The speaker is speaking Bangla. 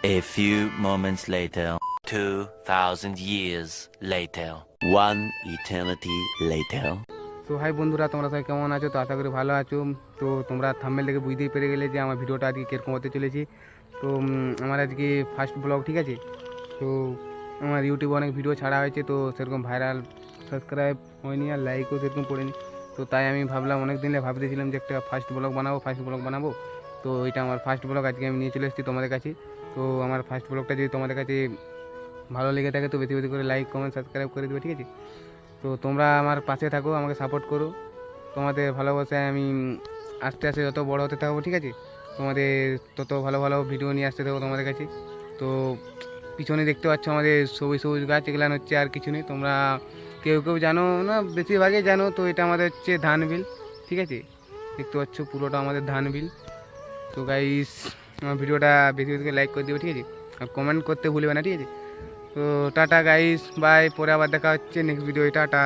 A few moments later. 2,000 years later. One eternity later. তো হাই বন্ধুরা তোমরা সবাই কেমন আছো তো আশা করি ভালো আছো তো তোমরা থাম্বেল থেকে বুঝতেই পেরে গেলে যে আমার ভিডিওটা আজকে কীরকম হতে চলেছি তো আমার আজকে ফার্স্ট ব্লগ ঠিক আছে তো আমার ইউটিউবে অনেক ভিডিও ছাড়া হয়েছে তো সেরকম ভাইরাল সাবস্ক্রাইব হয়নি আর লাইকও সেরকম পড়েনি তো তাই আমি ভাবলাম অনেক দিনে ভাবতেছিলাম যে একটা ফার্স্ট ব্লগ বানাবো ফার্স্ট ব্লগ বানাবো তো এটা আমার ফার্স্ট ব্লগ আজকে আমি নিয়ে চলে এসেছি তোমাদের কাছে। তো আমার ফার্স্ট ব্লগটা যদি তোমাদের কাছে ভালো লেগে থাকে, তো বেশি বেশি করে লাইক কমেন্ট সাবস্ক্রাইব করে দেবে, ঠিক আছে? তো তোমরা আমার পাশে থাকো, আমাকে সাপোর্ট করো। তোমাদের ভালোবাসায় আমি আস্তে আস্তে যত বড় হতে থাকব, ঠিক আছে? তোমাদের তত ভালো ভালো ভিডিও নিয়ে আসতে থাকব তোমাদের কাছে। তো পিছনে দেখতে পাচ্ছ আমাদের সবুজ সবুজ গাছ এগুলান হচ্ছে আর কিছু নেই। তোমরা কেউ কেউ জানো না, বেশিরভাগই জানো, তো এটা আমাদের হচ্ছে ধান বিল ঠিক আছে? দেখতে পাচ্ছ পুরোটা আমাদের ধান বিল তো গাইস আমার ভিডিওটা বেশি বেশি লাইক করে দিও, ঠিক আছে? আর কমেন্ট করতে ভুলবে না, ঠিক আছে? তো টাটা গাইস বাই পরে আবার দেখা হচ্ছে নেক্সট ভিডিও টাটা।